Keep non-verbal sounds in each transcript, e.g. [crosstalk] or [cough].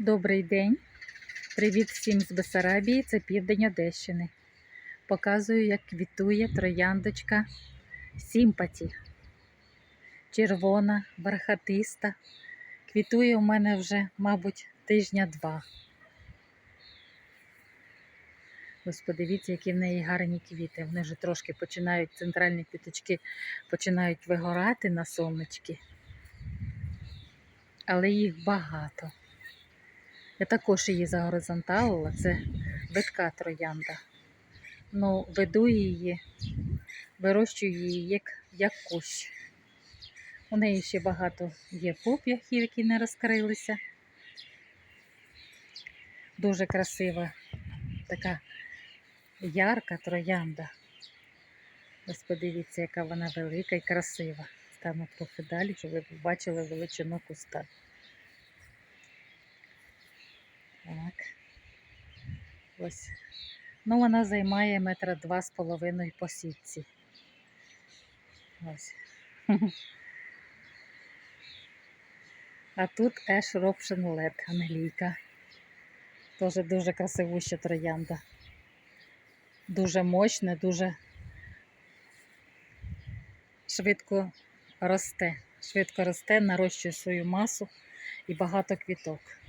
Добрий день. Привіт всім з Бесарабії. Це південь Одещини. Показую, як квітує трояндочка Сімпаті. Червона, бархатиста. Квітує у мене вже, мабуть, тижня два. Ось подивіться, які в неї гарні квіти. Вони вже трошки починають, центральні квіточки починають вигорати на сонечки. Але їх багато. Я також її загоризонталила, це видка троянда. Ну, веду її, вирощую її як, як кущ. У неї ще багато є поп'яхів, які не розкрилися. Дуже красива така ярка троянда. Ось подивіться, яка вона велика і красива. Стану трохи далі, щоб ви побачили величину куста. Так. Ось. Ну, вона займає метра два з половиною по сітці. Ось. [laughs] А тут Ash Roption LED англійка. Теж дуже красивуща троянда. Дуже мощна, дуже швидко росте. Швидко росте, нарощує свою масу і багато квіток.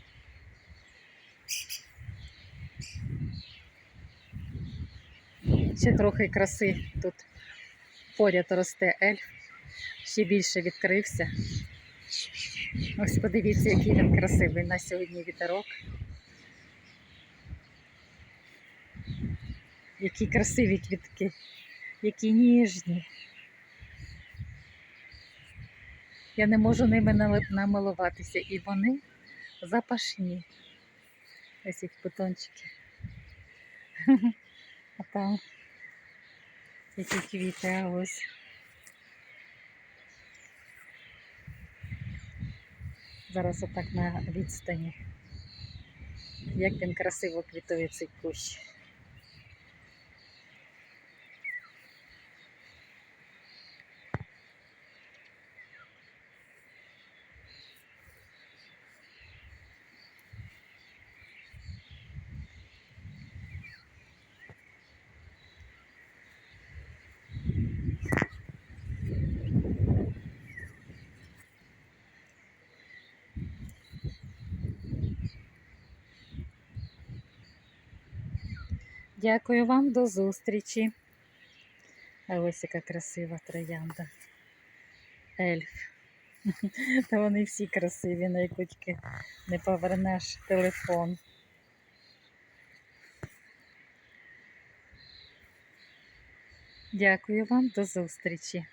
Ще трохи краси тут поряд росте ельф, ще більше відкрився. Ось подивіться, який він красивий на сьогодні вітерок. Які красиві квітки, які ніжні. Я не можу ними намилуватися, і вони запашні. Ось їх бутончики. [laughs] А там які квіти, а ось. Зараз отак на відстані. Як він красиво квітує цей кущ. Дякую вам, до зустрічі. А ось яка красива троянда. Ельф. [laughs] Та вони всі красиві, найкутьки не повернеш телефон. Дякую вам, до зустрічі.